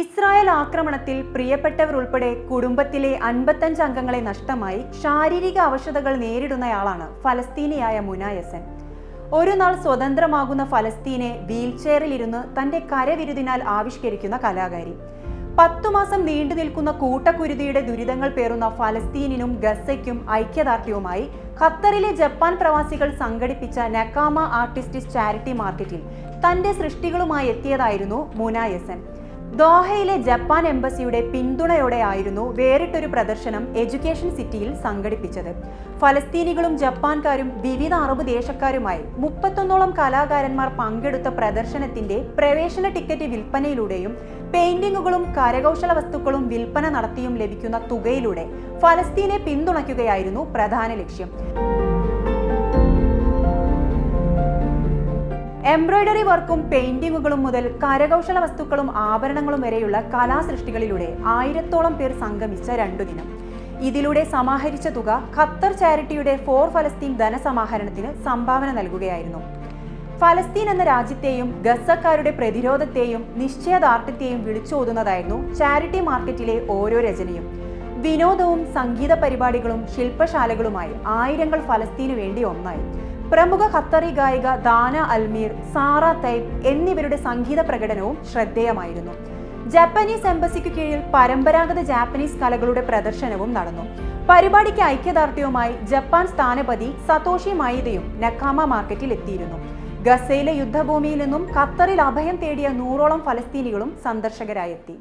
Israel ആക്രമണത്തിൽ പ്രിയപ്പെട്ടവർ ഉൾപ്പെടെ കുടുംബത്തിലെ അൻപത്തഞ്ച് അംഗങ്ങളെ നഷ്ടമായി ശാരീരിക അവശതകൾ നേരിടുന്നയാളാണ് ഫലസ്തീനിയായ മുനായസൻ. ഒരു നാൾ സ്വതന്ത്രമാകുന്ന ഫലസ്തീനെ വീൽചെയറിലിരുന്ന് തന്റെ കരവിരുതിനാൽ ആവിഷ്കരിക്കുന്ന കലാകാരി. പത്തു മാസം നീണ്ടു നിൽക്കുന്ന കൂട്ടക്കുരുതിയുടെ ദുരിതങ്ങൾ പേറുന്ന ഫലസ്തീനിനും ഗസയ്ക്കും ഐക്യദാർഢ്യവുമായി ഖത്തറിലെ ജപ്പാൻ പ്രവാസികൾ സംഘടിപ്പിച്ച നക്കാമ ആർട്ടിസ്റ്റിസ് ചാരിറ്റി മാർക്കറ്റിൽ തന്റെ സൃഷ്ടികളുമായി എത്തിയതായിരുന്നു മുനായസൻ. ദോഹയിലെ ജപ്പാൻ എംബസിയുടെ പിന്തുണയോടെയായിരുന്നു വേറിട്ടൊരു പ്രദർശനം എഡ്യൂക്കേഷൻ സിറ്റിയിൽ സംഘടിപ്പിച്ചത്. ഫലസ്തീനികളും ജപ്പാൻകാരും വിവിധ അറബ് ദേശക്കാരുമായി മുപ്പത്തൊന്നോളം കലാകാരന്മാർ പങ്കെടുത്ത പ്രദർശനത്തിന്റെ പ്രവേശന ടിക്കറ്റ് വിൽപ്പനയിലൂടെയും പെയിന്റിങ്ങുകളും കരകൗശല വസ്തുക്കളും വിൽപ്പന നടത്തിയും ലഭിക്കുന്ന തുകയിലൂടെ ഫലസ്തീനെ പിന്തുണയ്ക്കുകയായിരുന്നു പ്രധാന ലക്ഷ്യം. എംബ്രോയിഡറി വർക്കും പെയിന്റിങ്ങുകളും മുതൽ കരകൗശല വസ്തുക്കളും ആഭരണങ്ങളും വരെയുള്ള കലാസൃഷ്ടികളിലൂടെ ആയിരത്തോളം പേർ സംഗമിച്ച രണ്ടു ദിനം. ഇതിലൂടെ സമാഹരിച്ച തുക ഖത്തർ ചാരിറ്റിയുടെ ഫോർ ഫലസ്തീൻ ധനസമാഹരണത്തിന് സംഭാവന നൽകുകയായിരുന്നു. ഫലസ്തീൻ എന്ന രാജ്യത്തെയും ഗസക്കാരുടെ പ്രതിരോധത്തെയും നിശ്ചയദാർഢ്യത്തെയും വിളിച്ചോതുന്നതായിരുന്നു ചാരിറ്റി മാർക്കറ്റിലെ ഓരോ രചനയും. വിനോദവും സംഗീത പരിപാടികളും ശില്പശാലകളുമായി ആയിരങ്ങൾ ഫലസ്തീനു വേണ്ടി ഒന്നായി. പ്രമുഖ ഖത്തറി ഗായിക ദാന അൽമീർ സാറ തൈബ് എന്നിവരുടെ സംഗീത പ്രകടനവും ശ്രദ്ധേയമായിരുന്നു. ജാപ്പനീസ് എംബസിക്ക് കീഴിൽ പരമ്പരാഗത ജാപ്പനീസ് കലകളുടെ പ്രദർശനവും നടന്നു. പരിപാടിക്ക് ഐക്യദാർഢ്യവുമായി ജപ്പാൻ സ്ഥാനപതി സതോഷി മൈദയും നക്കാമ മാർക്കറ്റിൽ എത്തിയിരുന്നു. ഗസയിലെ യുദ്ധഭൂമിയിൽ നിന്നും ഖത്തറിൽ അഭയം തേടിയ നൂറോളം ഫലസ്തീനികളും സന്ദർശകരായെത്തി